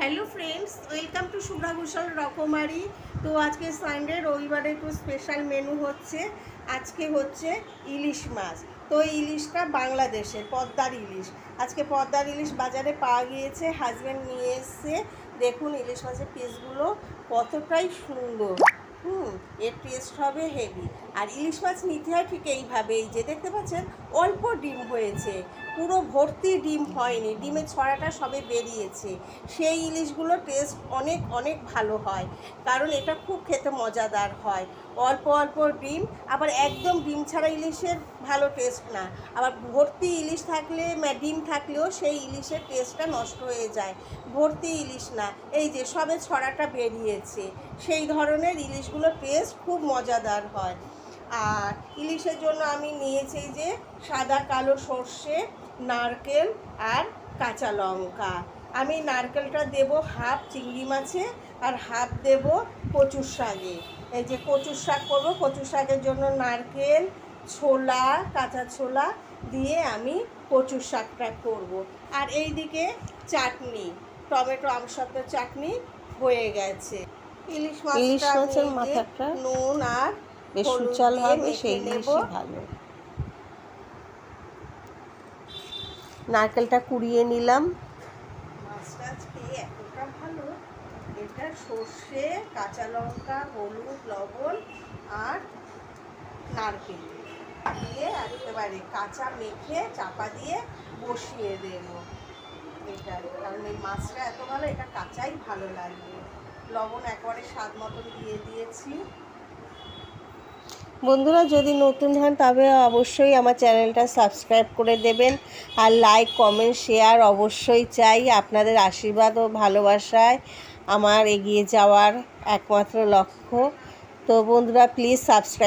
Hello friends welcome to Shubhra Ghoshal Rokomari তো আজকে Sunday রবিবারে একটু স্পেশাল মেনু হচ্ছে। আজকে হচ্ছে ইলিশ মাছ। তো ইলিশটা বাংলাদেশের, পদ্মার ইলিশ। আজকে পদ্মার ইলিশ বাজারে পাওয়া গিয়েছে হাজব্যান্ড নিয়ে এসছে। দেখুন ইলিশ মাছের পিসগুলো কতটাই সুন্দর। হুম এর টেস্ট হবে হেভি আর ইলিশ মাছ নিতে হয় ঠিক এইভাবেই, যে দেখতে পাচ্ছেন অল্প ডিম হয়েছে। পুরো ভর্তি ডিম হয়নি, ডিমের ছড়াটা সবে বেরিয়েছে। সেই ইলিশগুলো টেস্ট অনেক অনেক ভালো হয়। কারণ এটা খুব খেতে মজাদার হয়। অল্প অল্প ডিম, আবার একদম ডিম ছাড়া ইলিশের ভালো টেস্ট না। আবার ভর্তি ইলিশ থাকলে ডিম থাকলেও সেই ইলিশের টেস্টটা নষ্ট হয়ে যায়। ভর্তি ইলিশ না, এই যে সবে ছড়াটা বেরিয়েছে। সেই ধরনের ইলিশগুলো টেস্ট খুব মজাদার হয়। আর ইলিশের জন্য আমি নিয়েছি যে সাদা কালো সর্ষে, নারকেল আর কাঁচা লঙ্কা। আমি নারকেলটা দেব হাফ চিংড়ি মাছে আর হাফ দেব কচুর শাকে। এই যে কচুর শাক করব, কচুর শাকের জন্য নারকেল, ছোলা, কাঁচা ছোলা দিয়ে আমি কচুর শাকটা করব। আর এই দিকে চাটনি, টমেটো আমসত্ব চাটনি হয়ে গেছে। ইলিশ মাছের মাথাটা নুন আর বেশ সুচাল হবে সেই। ইলিশই ভালো। নারকেলটা কুড়িয়ে নিলাম। এটা সর্ষে কাঁচা লঙ্কা হলুদ লবণ আর নারকেল দিয়ে একেবারে কাঁচা মেখে চাপা দিয়ে বসিয়ে দেব। এটা কারণ এই মাছটা এত ভালো এটা কাঁচাই ভালো লাগবে লবণ একবারে স্বাদ মতন দিয়ে দিয়েছি। বন্ধুরা, যদি নতুন হন, তবে অবশ্যই আমার চ্যানেলটা সাবস্ক্রাইব করে দেবেন আর লাইক, কমেন্ট, শেয়ার অবশ্যই চাই আপনাদের আশীর্বাদ ও ভালোবাসায় আমার এগিয়ে যাওয়ার একমাত্র লক্ষ্য। তো বন্ধুরা, প্লিজ সাবস্ক্রাইব